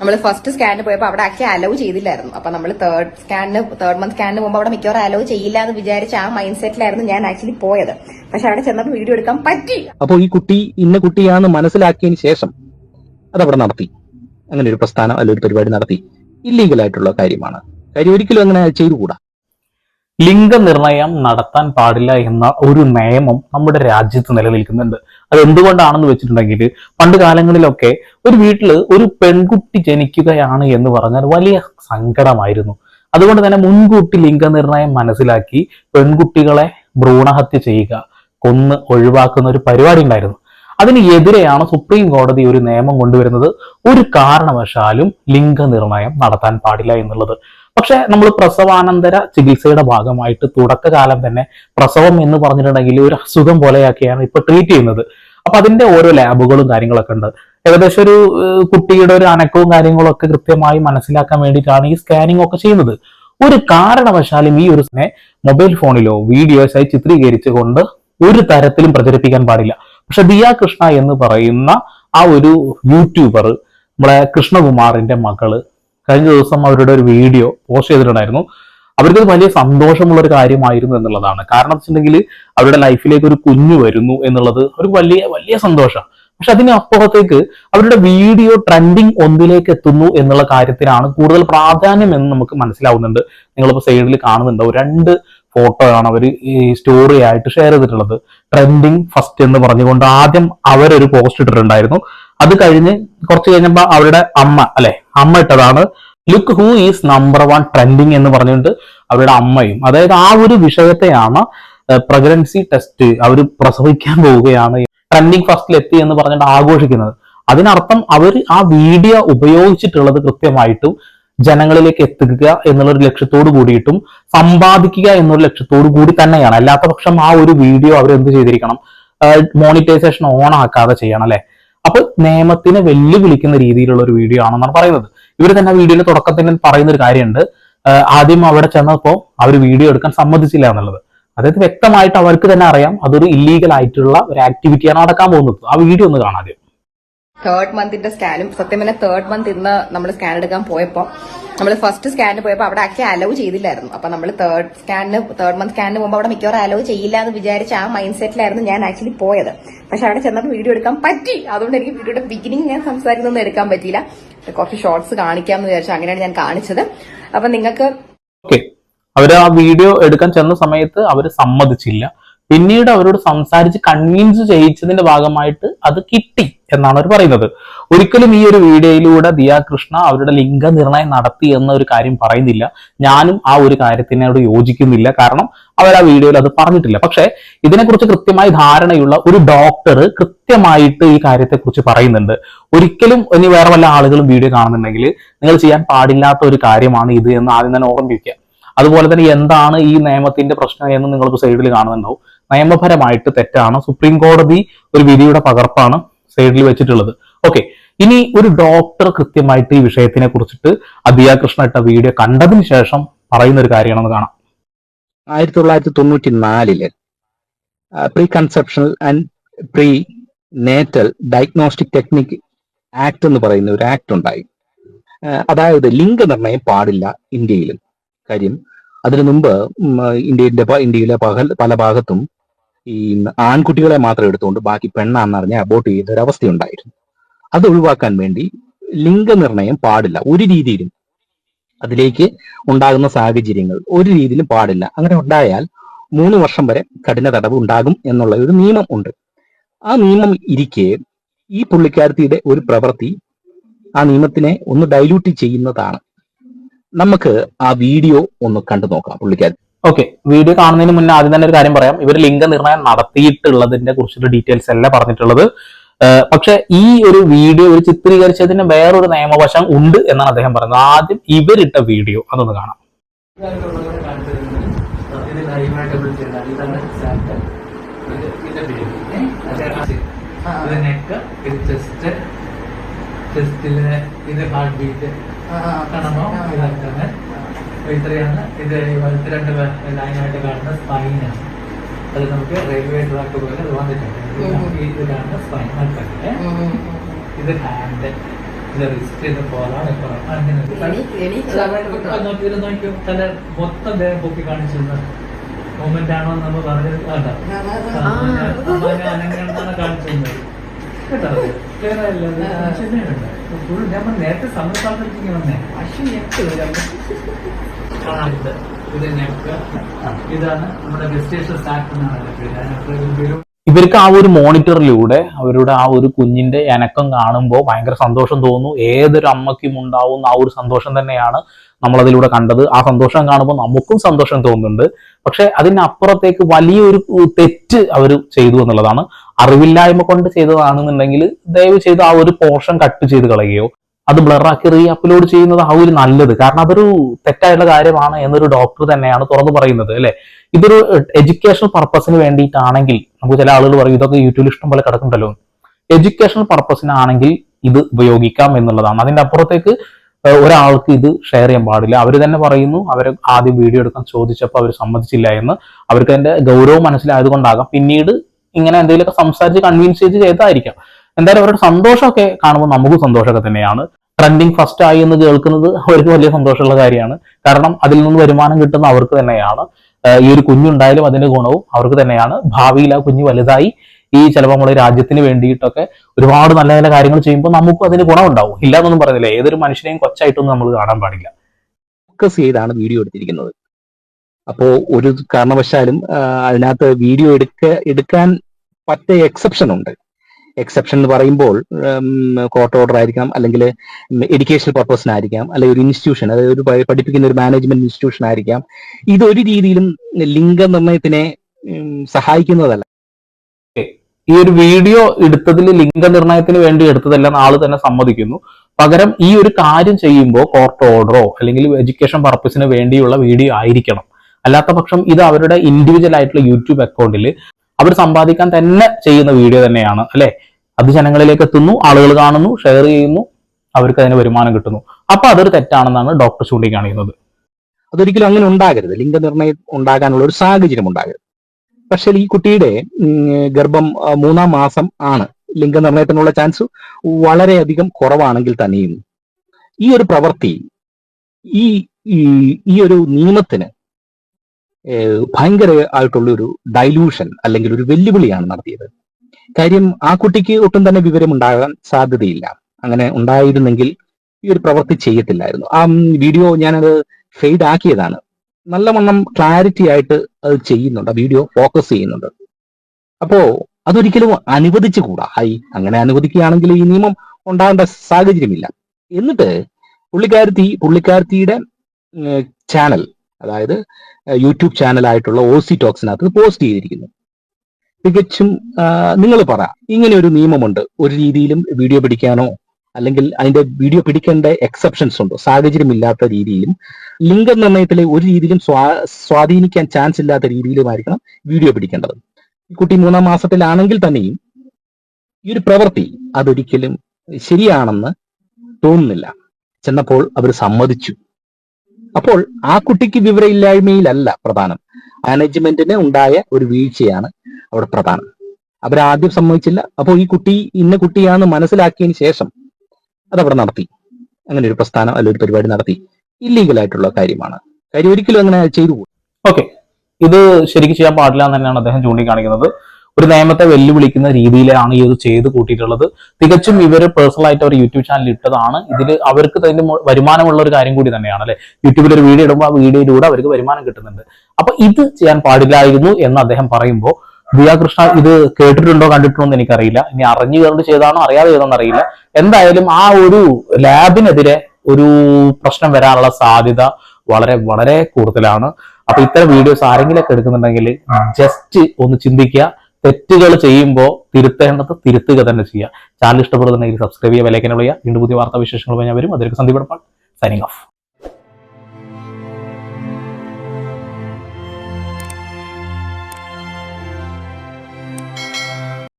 നമ്മൾ ഫസ്റ്റ് സ്കാനിന് പോയപ്പോൾ അവിടെ ആക്കി അലോ ചെയ്തില്ലായിരുന്നു. അപ്പൊ നമ്മൾ തേർഡ് സ്കാനിന് തേർഡ് മന്ത് സ്കാനിന് പോകുമ്പോൾ അവിടെ മിക്കവാറും അലോ ചെയ്യില്ല എന്ന് വിചാരിച്ച ആ മൈൻഡ് സെറ്റിലായിരുന്നു ഞാൻ ആക്ച്വലി പോയത്. പക്ഷെ അവിടെ ചെന്നപ്പോൾ വീഡിയോ എടുക്കാൻ പറ്റി അപ്പോൾ ഈ കുട്ടി ഇന്ന കുട്ടിയാണെന്ന് മനസ്സിലാക്കിയതിന് ശേഷം അതവിടെ നടത്തി. അങ്ങനെ ഒരു പ്രസ്ഥാനം അല്ല ഒരു പരിപാടി നടത്തി. ഇല്ലീഗൽ ആയിട്ടുള്ള കാര്യമാണ്. കാര്യം ഒരിക്കലും അങ്ങനെ ചെയ്തുകൂടാ. ലിംഗനിർണയം നടത്താൻ പാടില്ല എന്ന ഒരു നിയമം നമ്മുടെ രാജ്യത്ത് നിലനിൽക്കുന്നുണ്ട്. അത് എന്തുകൊണ്ടാണെന്ന് വെച്ചിട്ടുണ്ടെങ്കിൽ പണ്ട് കാലങ്ങളിലൊക്കെ ഒരു വീട്ടിൽ ഒരു പെൺകുട്ടി ജനിക്കുകയാണ് എന്ന് പറഞ്ഞാൽ വലിയ സങ്കടമായിരുന്നു. അതുകൊണ്ട് തന്നെ മുൻകൂട്ടി ലിംഗനിർണയം മനസ്സിലാക്കി പെൺകുട്ടികളെ ഭ്രൂണഹത്യ ചെയ്യുക കൊന്ന് ഒഴിവാക്കുന്ന ഒരു പരിപാടി ഉണ്ടായിരുന്നു. അതിനെതിരെയാണ് സുപ്രീം കോടതി ഒരു നിയമം കൊണ്ടുവരുന്നത്. ഒരു കാരണവശാലും ലിംഗനിർണയം നടത്താൻ പാടില്ല എന്നുള്ളത്. പക്ഷെ നമ്മൾ പ്രസവാനന്തര ചികിത്സയുടെ ഭാഗമായിട്ട് തുടക്കകാലം തന്നെ പ്രസവം എന്ന് പറഞ്ഞിട്ടുണ്ടെങ്കിൽ ഒരു അസുഖം പോലെയാക്കിയാണ് ഇപ്പൊ ട്രീറ്റ് ചെയ്യുന്നത്. അപ്പൊ അതിന്റെ ഓരോ ലാബുകളും കാര്യങ്ങളൊക്കെ ഉണ്ട്. ഏകദേശം ഒരു കുട്ടിയുടെ ഒരു അനക്കവും കാര്യങ്ങളും ഒക്കെ കൃത്യമായി മനസ്സിലാക്കാൻ വേണ്ടിയിട്ടാണ് ഈ സ്കാനിങ് ഒക്കെ ചെയ്യുന്നത്. ഒരു കാരണവശാലും ഈ ഒരു മൊബൈൽ ഫോണിലോ വീഡിയോസായി ചിത്രീകരിച്ചുകൊണ്ട് ഒരു തരത്തിലും പ്രചരിപ്പിക്കാൻ പാടില്ല. പക്ഷെ ദിയ കൃഷ്ണ എന്ന് പറയുന്ന ആ ഒരു യൂട്യൂബർ നമ്മളെ കൃഷ്ണകുമാറിന്റെ മകൾ കഴിഞ്ഞ ദിവസം അവരുടെ ഒരു വീഡിയോ പോസ്റ്റ് ചെയ്തിട്ടുണ്ടായിരുന്നു. അവർക്കത് വലിയ സന്തോഷമുള്ള ഒരു കാര്യമായിരുന്നു എന്നുള്ളതാണ്. കാരണം വെച്ചിട്ടുണ്ടെങ്കിൽ അവരുടെ ലൈഫിലേക്ക് ഒരു കുഞ്ഞു വരുന്നു എന്നുള്ളത് ഒരു വലിയ വലിയ സന്തോഷമാണ് പക്ഷെ അതിനപ്പുറത്തേക്ക് അവരുടെ വീഡിയോ ട്രെൻഡിങ് ഒന്നിലേക്ക് എത്തുന്നു എന്നുള്ള കാര്യത്തിനാണ് കൂടുതൽ പ്രാധാന്യം എന്ന് നമുക്ക് മനസ്സിലാവുന്നുണ്ട്. നിങ്ങളിപ്പോൾ സൈഡിൽ കാണുന്നുണ്ടാവും. രണ്ട് ഫോട്ടോ ആണ് അവർ ഈ സ്റ്റോറി ആയിട്ട് ഷെയർ ചെയ്തിട്ടുള്ളത്. ട്രെൻഡിങ് ഫസ്റ്റ് എന്ന് പറഞ്ഞുകൊണ്ട് ആദ്യം അവരൊരു പോസ്റ്റ് ഇട്ടിട്ടുണ്ടായിരുന്നു. അത് കഴിഞ്ഞ് കുറച്ച് കഴിഞ്ഞപ്പോ അവരുടെ അമ്മ അല്ലെ? അമ്മ ഇട്ടതാണ്. Look who is number one trending എന്ന് പറഞ്ഞുകൊണ്ട് അവരുടെ അമ്മയും. അതായത് ആ ഒരു വിഷയത്തെയാണ് പ്രഗ്നൻസി ടെസ്റ്റ് അവർ പ്രസവിക്കാൻ പോവുകയാണ്. ട്രെൻഡിങ് ഫസ്റ്റിൽ എത്തി എന്ന് പറഞ്ഞിട്ട് ആഘോഷിക്കുന്നത്. അതിനർത്ഥം അവർ ആ വീഡിയോ ഉപയോഗിച്ചിട്ടുള്ളത് കൃത്യമായിട്ടും ജനങ്ങളിലേക്ക് എത്തിക്കുക എന്നുള്ളൊരു ലക്ഷ്യത്തോട് കൂടിയിട്ടും സമ്പാദിക്കുക എന്നൊരു ലക്ഷ്യത്തോട് കൂടി തന്നെയാണ്. അല്ലാത്ത പക്ഷം ആ ഒരു വീഡിയോ അവർ എന്ത് ചെയ്തിരിക്കണം മോണിറ്റൈസേഷൻ ഓൺ ആക്കാതെ ചെയ്യണം അല്ലെ? അപ്പൊ നിയമത്തിനെ വെല്ലുവിളിക്കുന്ന രീതിയിലുള്ള ഒരു വീഡിയോ ആണെന്നാണ് പറയുന്നത്. ഇവർ തന്നെ വീഡിയോയുടെ തുടക്കത്തിൽ പറയുന്ന ഒരു കാര്യമുണ്ട്. ആദ്യം അവിടെ ചെന്നപ്പോ അവർ വീഡിയോ എടുക്കാൻ സമ്മതിച്ചില്ല എന്നുള്ളത്. അതായത് വ്യക്തമായിട്ട് അവർക്ക് തന്നെ അറിയാം അതൊരു ഇല്ലീഗൽ ആയിട്ടുള്ള ഒരു ആക്ടിവിറ്റിയാണ് നടക്കാൻ പോകുന്നത്. ആ വീഡിയോ ഒന്ന് കാണാം ആദ്യം. തേർഡ് മന്തിന്റെ സ്കാനും സത്യം പറഞ്ഞാൽ തേർഡ് മന്ത് ഇന്ന് നമ്മൾ സ്കാൻ എടുക്കാൻ പോയപ്പോൾ നമ്മൾ ഫസ്റ്റ് സ്കാനിന് പോയപ്പോൾ അവിടെ ആക്കി അലോ ചെയ്തില്ലായിരുന്നു. അപ്പൊ നമ്മൾ തേർഡ് സ്കാനിന് തേർഡ് മന്ത് സ്കാനിന് പോകുമ്പോൾ അവിടെ മിക്കവാറും അലോ ചെയ്യില്ല എന്ന് വിചാരിച്ച ആ മൈൻഡ് സെറ്റിലായിരുന്നു ഞാൻ ആക്ച്വലി പോയത്. പക്ഷെ അവിടെ ചെന്നപ്പോൾ വീഡിയോ എടുക്കാൻ പറ്റി. അതുകൊണ്ട് എനിക്ക് വീഡിയോയുടെ ബിഗിനിങ് ഞാൻ സംസാരിക്കുന്നൊന്നും എടുക്കാൻ പറ്റിയില്ല. കുറച്ച് ഷോർട്സ് കാണിക്കാമെന്ന് വിചാരിച്ചു അങ്ങനെയാണ് ഞാൻ കാണിച്ചത്. അപ്പൊ നിങ്ങൾക്ക് അവർ ആ വീഡിയോ എടുക്കാൻ ചെന്ന സമയത്ത് അവർ സമ്മതിച്ചില്ല. പിന്നീട് അവരോട് സംസാരിച്ച് കൺവിൻസ് ചെയ്യിച്ചതിന്റെ ഭാഗമായിട്ട് അത് കിട്ടി എന്നാണ് അവർ പറയുന്നത്. ഒരിക്കലും ഈ ഒരു വീഡിയോയിലൂടെ ദിയ കൃഷ്ണ അവരുടെ ലിംഗനിർണയം നടത്തി എന്ന ഒരു കാര്യം പറയുന്നില്ല. ഞാനും ആ ഒരു കാര്യത്തിനോട് യോജിക്കുന്നില്ല. കാരണം അവർ ആ വീഡിയോയിൽ അത് പറഞ്ഞിട്ടില്ല. പക്ഷെ ഇതിനെക്കുറിച്ച് കൃത്യമായി ധാരണയുള്ള ഒരു ഡോക്ടർ കൃത്യമായിട്ട് ഈ കാര്യത്തെക്കുറിച്ച് പറയുന്നുണ്ട്. ഒരിക്കലും ഇനി വേറെ വല്ല ആളുകളും വീഡിയോ കാണുന്നുണ്ടെങ്കിൽ നിങ്ങൾ ചെയ്യാൻ പാടില്ലാത്ത ഒരു കാര്യമാണ് ഇത് എന്ന് ആദ്യം തന്നെ ഓർമ്മിപ്പിക്കുക. അതുപോലെ തന്നെ എന്താണ് ഈ നിയമത്തിന്റെ പ്രശ്നം എന്ന് നിങ്ങൾക്ക് സൈഡിൽ കാണുന്നുണ്ടാവും. നിയമപരമായിട്ട് തെറ്റാണ്? സുപ്രീം കോടതി ഒരു വിധിയുടെ പകർപ്പാണ് സൈഡിൽ വെച്ചിട്ടുള്ളത്. ഓക്കെ ഇനി ഒരു ഡോക്ടർ കൃത്യമായിട്ട് ഈ വിഷയത്തിനെ കുറിച്ചിട്ട് അദിയ കൃഷ്ണ ഇട്ട വീഡിയോ കണ്ടതിന് ശേഷം പറയുന്ന ഒരു കാര്യമാണെന്ന് കാണാം. ആയിരത്തി തൊള്ളായിരത്തി തൊണ്ണൂറ്റി നാലിൽ pre conceptional and prenatal diagnostic technique act എന്ന് പറയുന്ന ഒരു ആക്ട് ഉണ്ടായി. അതായത് ലിംഗനിർണയം പാടില്ല ഇന്ത്യയിൽ കാര്യം അതിനു മുമ്പ് ഇന്ത്യയുടെ ഇന്ത്യയിലെ പല ഭാഗത്തും ഈ ആൺകുട്ടികളെ മാത്രം എടുത്തുകൊണ്ട് ബാക്കി പെണ്ണാന്നറിഞ്ഞ് അബോട്ട് ചെയ്യുന്ന ഒരു അവസ്ഥയുണ്ടായിരുന്നു അത് ഒഴിവാക്കാൻ വേണ്ടി ലിംഗനിർണയം പാടില്ല. ഒരു രീതിയിലും അതിലേക്ക് ഉണ്ടാകുന്ന സാഹചര്യങ്ങൾ ഒരു രീതിയിലും പാടില്ല. അങ്ങനെ ഉണ്ടായാൽ മൂന്ന് വർഷം വരെ കഠിന തടവ് ഉണ്ടാകും എന്നുള്ള ഒരു നിയമം ഉണ്ട്. ആ നിയമം ഇരിക്കെ ഈ പുള്ളിക്കാരത്തിയുടെ ഒരു പ്രവൃത്തി ആ നിയമത്തിനെ ഒന്ന് ഡൈല്യൂട്ട് ചെയ്യുന്നതാണ്. നമുക്ക് ആ വീഡിയോ ഒന്ന് കണ്ടു നോക്കാം പുള്ളിക്കാരത്തി ഓക്കെ വീഡിയോ കാണുന്നതിന് മുന്നേ ആദ്യം തന്നെ ഒരു കാര്യം പറയാം. ഇവർ ലിംഗനിർണയം നടത്തിയിട്ടുള്ളതിന്റെ കുറിച്ചുള്ള ഡീറ്റെയിൽസ് എല്ലാം പറഞ്ഞിട്ടുള്ളത്. പക്ഷെ ഈ ഒരു വീഡിയോ ഒരു ചിത്രീകരിച്ചതിന് വേറൊരു നിയമവശം ഉണ്ട് എന്നാണ് അദ്ദേഹം പറയുന്നത്. ആദ്യം ഇവരിട്ട വീഡിയോ അതൊന്ന് കാണാം. ഇതായിട്ടുള്ളവരെ കാണിച്ചു തരുന്നത് ഇത് ലൈവായിട്ട് വിളിച്ചിരുന്നത് ഇതാണ് സാറ്റ് ഇത് ഇത് ബേബി ഇത് നെക്ക് ഇത് ചെസ്റ്റ് ചെസ്റ്റിൽ ഇത് ഹാർട്ട് ബീറ്റ് ഇത്രയാണ്. ഇത് വലത്ത് രണ്ട് ലൈനായിട്ട് കാണുന്ന സ്പൈനാണ് അത് നമുക്ക് റെയിൽവേ ട്രാക്ക് പോലെ വന്നിട്ടുണ്ട്. ഉം. ഇത് ഹാൻഡ് ഇത് റിസ്റ്റ് ചെയ്ത പോലാണ് അങ്ങനെ നോക്കിയോ? തല മൊത്തം ദേഹം പൊക്കി കാണിച്ചിരുന്നത് മൂമെന്റ് ആണോ നമ്മൾ പറഞ്ഞത്? കാണിച്ചിരുന്നത് കേട്ടോ? ക്ലിയർ അല്ല ഫുൾ ഞാൻ വന്നേ. ഇത് ഞെക്ക് ഇതാണ് നമ്മുടെ വെസ്റ്റേഷൻ സാക്ക് എന്നാണ് പേര്. ഇവർക്ക് ആ ഒരു മോണിറ്ററിലൂടെ അവരുടെ ആ ഒരു കുഞ്ഞിന്റെ അനക്കം കാണുമ്പോൾ ഭയങ്കര സന്തോഷം തോന്നുന്നു. ഏതൊരു അമ്മയ്ക്കും ഉണ്ടാവുന്ന ആ ഒരു സന്തോഷം തന്നെയാണ് നമ്മളതിലൂടെ കണ്ടത്. ആ സന്തോഷം കാണുമ്പോൾ നമുക്കും സന്തോഷം തോന്നുന്നുണ്ട്. പക്ഷെ അതിനപ്പുറത്തേക്ക് വലിയൊരു തെറ്റ് അവർ ചെയ്തു എന്നുള്ളതാണ് അറിവില്ലായ്മ കൊണ്ട് ചെയ്തതാണെന്നുണ്ടെങ്കിൽ ദയവ് ചെയ്ത് ആ ഒരു പോർഷൻ കട്ട് ചെയ്ത് കളയുകയോ അത് ബ്ലറാക്കി റീ അപ്ലോഡ് ചെയ്യുന്നത് ആ ഒരു നല്ലത്. കാരണം അതൊരു തെറ്റായിട്ടുള്ള കാര്യമാണ് എന്നൊരു ഡോക്ടർ തന്നെയാണ് തുറന്നു പറയുന്നത് അല്ലെ? ഇതൊരു എഡ്യൂക്കേഷണൽ പർപ്പസിന് വേണ്ടിയിട്ടാണെങ്കിൽ നമുക്ക് ചില ആളുകൾ പറയും ഇതൊക്കെ യൂട്യൂബിൽ ഇഷ്ടം പോലെ കിടക്കുന്നുണ്ടല്ലോ. എഡ്യൂക്കേഷണൽ പർപ്പസിനാണെങ്കിൽ ഇത് ഉപയോഗിക്കാം എന്നുള്ളതാണ്. അതിന്റെ അപ്പുറത്തേക്ക് ഒരാൾക്ക് ഇത് ഷെയർ ചെയ്യാൻ പാടില്ല. അവർ തന്നെ പറയുന്നു അവർ ആദ്യം വീഡിയോ എടുക്കാൻ ചോദിച്ചപ്പോൾ അവർ സമ്മതിച്ചില്ല എന്ന്. അവർക്ക് അതിന്റെ ഗൗരവം മനസ്സിലായത് കൊണ്ടാകാം. പിന്നീട് ഇങ്ങനെ എന്തെങ്കിലുമൊക്കെ സംസാരിച്ച് കൺവിൻസ് ചെയ്ത് ചെയ്തായിരിക്കാം. എന്തായാലും അവരുടെ സന്തോഷമൊക്കെ കാണുമ്പോൾ നമുക്കും സന്തോഷമൊക്കെ തന്നെയാണ്. ട്രെൻഡിങ് ഫസ്റ്റ് ആയി എന്ന് കേൾക്കുന്നത് അവർക്ക് വലിയ സന്തോഷമുള്ള കാര്യമാണ്. കാരണം അതിൽ നിന്ന് വരുമാനം കിട്ടുന്ന അവർക്ക് തന്നെയാണ്. ഈ ഒരു കുഞ്ഞുണ്ടായാലും അതിന്റെ ഗുണവും അവർക്ക് തന്നെയാണ്. ഭാവിയിൽ ആ കുഞ്ഞ് വലുതായി ഈ ചിലപ്പോൾ നമ്മുടെ രാജ്യത്തിന് വേണ്ടിയിട്ടൊക്കെ ഒരുപാട് നല്ല നല്ല കാര്യങ്ങൾ ചെയ്യുമ്പോൾ നമുക്കും അതിന് ഗുണമുണ്ടാവും. ഇല്ലാന്നൊന്നും പറയുന്നില്ല ഏതൊരു മനുഷ്യനെയും കൊച്ചായിട്ടൊന്നും നമ്മൾ കാണാൻ പാടില്ല. ഫോക്കസ് ചെയ്താണ് വീഡിയോ എടുത്തിരിക്കുന്നത്. അപ്പോ ഒരു കാരണവശാലും അതിനകത്ത് വീഡിയോ എടുക്ക എടുക്കാൻ പറ്റ എക്സെപ്ഷൻ ഉണ്ട്. എക്സെപ്ഷൻ എന്ന് പറയുമ്പോൾ കോർട്ട് ഓർഡർ ആയിരിക്കാം അല്ലെങ്കിൽ എഡ്യൂക്കേഷണൽ പർപ്പസിനായിരിക്കാം അല്ലെങ്കിൽ ഒരു ഇൻസ്റ്റിറ്റ്യൂഷൻ അതായത് ഒരു പഠിപ്പിക്കുന്ന ഒരു മാനേജ്മെന്റ് ഇൻസ്റ്റിറ്റ്യൂഷൻ ആയിരിക്കാം. ഇതൊരു രീതിയിലും ലിംഗനിർണയത്തിനെ നിർണയത്തിനെ സഹായിക്കുന്നതല്ല. ഈ ഒരു വീഡിയോ എടുത്തതിൽ ലിംഗനിർണയത്തിന് വേണ്ടി എടുത്തതെല്ലാം ആൾ തന്നെ സമ്മതിക്കുന്നു. പകരം ഈ ഒരു കാര്യം ചെയ്യുമ്പോൾ കോർട്ട് ഓർഡറോ അല്ലെങ്കിൽ എഡ്യൂക്കേഷൻ പർപ്പസിന് വേണ്ടിയുള്ള വീഡിയോ ആയിരിക്കണം. അല്ലാത്ത പക്ഷം ഇത് അവരുടെ ഇൻഡിവിജ്വൽ ആയിട്ടുള്ള യൂട്യൂബ് അക്കൗണ്ടിൽ അവർ സമ്പാദിക്കാൻ തന്നെ ചെയ്യുന്ന വീഡിയോ തന്നെയാണ് അല്ലെ? അത് ജനങ്ങളിലേക്ക് എത്തുന്നു ആളുകൾ കാണുന്നു ഷെയർ ചെയ്യുന്നു അവർക്ക് അതിന് വരുമാനം കിട്ടുന്നു. അപ്പൊ അതൊരു തെറ്റാണെന്നാണ് ഡോക്ടർ ചൂണ്ടിക്കാണിക്കുന്നത്. അതൊരിക്കലും അങ്ങനെ ഉണ്ടാകരുത്. ലിംഗനിർണയം ഉണ്ടാകാനുള്ള ഒരു സാഹചര്യം ഉണ്ടാകരുത്. പക്ഷേ ഈ കുട്ടിയുടെ ഗർഭം മൂന്നാം മാസം ആണ് ലിംഗനിർണയത്തിനുള്ള ചാൻസ് വളരെയധികം കുറവാണെങ്കിൽ തന്നെയും ഈ ഒരു പ്രവൃത്തി ഈ ഈ- ഒരു നിയമത്തിന് ഭയങ്കര ആയിട്ടുള്ള ഒരു ഡൈലൂഷൻ അല്ലെങ്കിൽ ഒരു വെല്ലുവിളിയാണ് നടത്തിയത്. കാര്യം ആ കുട്ടിക്ക് ഒട്ടും തന്നെ വിവരം ഉണ്ടാകാൻ സാധ്യതയില്ല. അങ്ങനെ ഉണ്ടായിരുന്നെങ്കിൽ ഈ ഒരു പ്രവൃത്തി ചെയ്യത്തില്ലായിരുന്നു. ആ വീഡിയോ ഞാനത് ഫെയ്ഡ് ആക്കിയതാണ്. നല്ലവണ്ണം ക്ലാരിറ്റി ആയിട്ട് അത് ചെയ്യുന്നുണ്ട്. ആ വീഡിയോ ഫോക്കസ് ചെയ്യുന്നുണ്ട്. അപ്പോ അതൊരിക്കലും അനുവദിച്ചുകൂടാ ഹൈ അങ്ങനെ അനുവദിക്കുകയാണെങ്കിൽ ഈ നിയമം ഉണ്ടാകേണ്ട സാഹചര്യമില്ല. എന്നിട്ട് പുള്ളിക്കാരത്തി പുള്ളിക്കാരത്തിയുടെ ചാനൽ അതായത് യൂട്യൂബ് ചാനലായിട്ടുള്ള ഒ സി ടോക്സിനകത്ത് പോസ്റ്റ് ചെയ്തിരിക്കുന്നു. തികച്ചും നിങ്ങൾ പറ ഇങ്ങനെ ഒരു നിയമമുണ്ട്. ഒരു രീതിയിലും വീഡിയോ പിടിക്കാനോ അല്ലെങ്കിൽ അതിന്റെ വീഡിയോ പിടിക്കേണ്ട എക്സെപ്ഷൻസ് ഉണ്ടോ? സാഹചര്യമില്ലാത്ത രീതിയിലും ലിംഗ നിർണയത്തിലെ ഒരു രീതിയിലും സ്വാ സ്വാധീനിക്കാൻ ചാൻസ് ഇല്ലാത്ത രീതിയിലുമായിരിക്കണം വീഡിയോ പിടിക്കേണ്ടത്. ഈ കുട്ടി മൂന്നാം മാസത്തിലാണെങ്കിൽ തന്നെയും ഈ ഒരു പ്രവൃത്തി അതൊരിക്കലും ശരിയാണെന്ന് തോന്നുന്നില്ല. ചെന്നപ്പോൾ അവർ സമ്മതിച്ചു. അപ്പോൾ ആ കുട്ടിക്ക് വിവരമില്ലായ്മയിലല്ല പ്രധാനം. മാനേജ്മെന്റിന് ഉണ്ടായ ഒരു വീഴ്ചയാണ് അവിടെ പ്രധാനം. അവരാദ്യം സമ്മതിച്ചില്ല. അപ്പോൾ ഈ കുട്ടി ഇന്ന കുട്ടിയാണെന്ന് മനസ്സിലാക്കിയതിന് ശേഷം അതവിടെ നടത്തി. അങ്ങനെ ഒരു പ്രസ്ഥാനം അല്ല ഒരു പരിപാടി നടത്തി. ഇല്ലീഗൽ ആയിട്ടുള്ള കാര്യമാണ്. കാര്യം ഒരിക്കലും അങ്ങനെ ചെയ്തു പോകും ഓക്കെ ഇത് ശരിക്കും ചെയ്യാൻ പാടില്ല എന്ന് തന്നെയാണ് അദ്ദേഹം ചൂണ്ടിക്കാണിക്കുന്നത്. ഒരു നിയമത്തെ വെല്ലുവിളിക്കുന്ന രീതിയിലാണ് ഈ ഇത് ചെയ്ത് കൂട്ടിയിട്ടുള്ളത്. തികച്ചും ഇവർ പേഴ്സണൽ ആയിട്ട് അവർ യൂട്യൂബ് ചാനൽ ഇട്ടതാണ്. ഇതിൽ അവർക്ക് അതിന്റെ വരുമാനമുള്ള ഒരു കാര്യം കൂടി തന്നെയാണ് അല്ലെ? യൂട്യൂബിൽ ഒരു വീഡിയോ ഇടുമ്പോൾ ആ വീഡിയോയിലൂടെ അവർക്ക് വരുമാനം കിട്ടുന്നുണ്ട്. അപ്പൊ ഇത് ചെയ്യാൻ പാടില്ലായിരുന്നു എന്ന് അദ്ദേഹം പറയുമ്പോൾ ദിയാകൃഷ്ണ ഇത് കേട്ടിട്ടുണ്ടോ കണ്ടിട്ടുണ്ടോ എന്ന് എനിക്കറിയില്ല. ഇനി അറിഞ്ഞു കണ്ട് ചെയ്താണോ അറിയാതെ ചെയ്താണോ അറിയില്ല. എന്തായാലും ആ ഒരു ലാബിനെതിരെ ഒരു പ്രശ്നം വരാനുള്ള സാധ്യത വളരെ വളരെ കൂടുതലാണ്. അപ്പൊ ഇത്തരം വീഡിയോസ് ആരെങ്കിലും ഒക്കെ എടുക്കുന്നുണ്ടെങ്കിൽ ജസ്റ്റ് ഒന്ന് ചിന്തിക്കുക. തെറ്റുകൾ ചെയ്യുമ്പോൾ തിരുത്തേണ്ടത് തിരുത്തുക തന്നെ ചെയ്യുക. ചാനൽ ഇഷ്ടപ്പെടുന്നുണ്ടെങ്കിൽ സബ്സ്ക്രൈബ് ചെയ്യുക വിലയ്ക്കാൻ വിളിക്കുക. വീണ്ടും പുതിയ വാർത്താ വിശേഷങ്ങളുമായി ഞാൻ വരും. അതിലേക്ക് സന്ദീപ് സൈനിങ് ഓഫ്